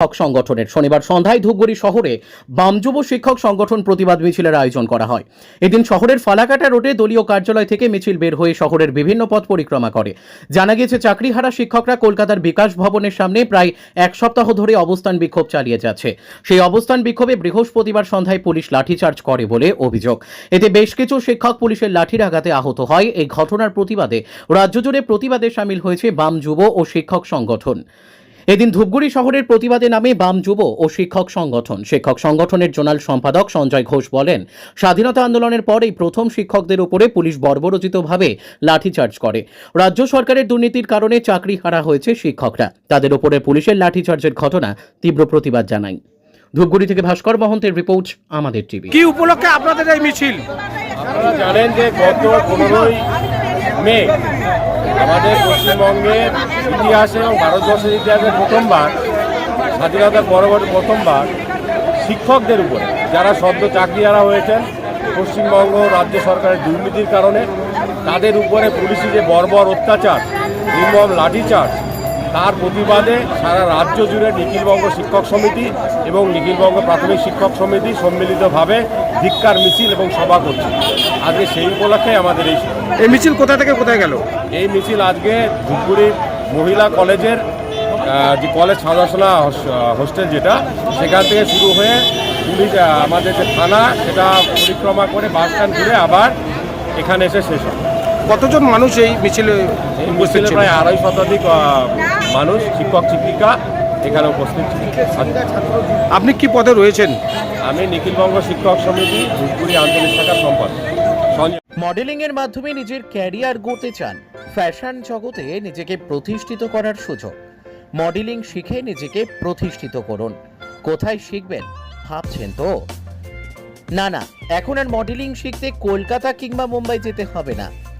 শিক্ষক সংগঠনের। শনিবার সন্ধ্যায় ধূপগুড়ি শহরে বাম যুব শিক্ষক সংগঠন প্রতিবাদ মিছিলের আয়োজন করা হয়। এদিন শহরের ফালাকাটা রোডে দলীয় কার্যালয় থেকে মিছিল বের হয়ে শহরের বিভিন্ন পথ পরিক্রমা করে। জানা গেছে চাকরিহারা শিক্ষকরা কলকাতার বিকাশ ভবনের সামনে প্রায় এক সপ্তাহ ধরে অবস্থান বিক্ষোভ চালিয়ে যাচ্ছে। সেই অবস্থান বিক্ষোভে বৃহস্পতিবার সন্ধ্যায় পুলিশ লাঠিচার্জ করে বলে অভিযোগ। এতে বেশ কিছু শিক্ষক পুলিশের লাঠির আঘাতে আহত হয়। এই ঘটনার প্রতিবাদে রাজ্য জুড়ে প্রতিবাদে সামিল হয়েছে বাম যুব ও শিক্ষক সংগঠন। এদিন ধূপগুড়ি শহরের প্রতিবাদে নামে বাম যুব ও শিক্ষক সংগঠন। শিক্ষক সংগঠনের জোনাল সম্পাদক সঞ্জয় ঘোষ বলেন স্বাধীনতা আন্দোলনের পর এই প্রথম শিক্ষকদের উপরে পুলিশ বর্বরচিতভাবে লাঠিচার্জ করে। রাজ্য সরকারের দুর্নীতির কারণে চাকরি হারা হয়েছে শিক্ষকরা। তাদের উপরে পুলিশের লাঠিচার্জের ঘটনা তীব্র প্রতিবাদ জানাই। ধূপগুড়ি থেকে ভাস্কর মহন্তের রিপোর্ট আমাদের টিভি। কি উপলক্ষে আপনাদের এই মিছিল? আপনারা জানেন যে গত পনেরোই মে আমাদের পশ্চিমবঙ্গের ইতিহাসে এবং ভারতবর্ষের ইতিহাসে প্রথমবার, স্বাধীনতার পরবর্তী প্রথমবার শিক্ষকদের উপরে যারা সদ্য চাকরিয়ারা হয়েছেন, পশ্চিমবঙ্গ রাজ্য সরকারের দুর্নীতির কারণে, তাদের উপরে পুলিশি যে বর্বর অত্যাচার, নির্মম লাঠিচার্জ তার প্রতিবাদে সারা রাজ্য জুড়ে নিখিলবঙ্গ শিক্ষক সমিতি এবং নিখিলবঙ্গ প্রাথমিক শিক্ষক সমিতি সম্মিলিতভাবে ধিক্কার মিছিল এবং সভা করছে। আজকে সেই উপলক্ষে আমাদের এই এই মিছিল কোথা থেকে কোথায় গেল? এই মিছিল আজকে ধূপগুড়ি মহিলা কলেজের যে কলেজ সাদাসনা হোস্টেল যেটা সেখান থেকে শুরু হয়ে পুলিশ আমাদের যে থানা সেটা পরিক্রমা করে বাস স্ট্যান্ড ঘুরে আবার এখানে এসে শেষ হয় কতজন মানুষ এই মিছিলে প্রায় আড়াই শতাধিক মানুষ শিক্ষক শিক্ষিকা এখানে উপস্থিত ছিল। আপনি কি পদে রয়েছেন? আমি নিখিলবঙ্গ শিক্ষক সমিতি ধূপগুড়ি আঞ্চলিক শাখার সম্পাদক। মডেলিং এর মাধ্যমে নিজের ক্যারিয়ার গড়তে চান। ফ্যাশন জগতে নিজেকে প্রতিষ্ঠিত করার সুযোগ। মডেলিং শিখে নিজেকে প্রতিষ্ঠিত করুন। কোথায় শিখবেন ভাবছেন তো? না না এখন আর মডেলিং শিখতে কলকাতা কিংবা মুম্বাই যেতে হবে না।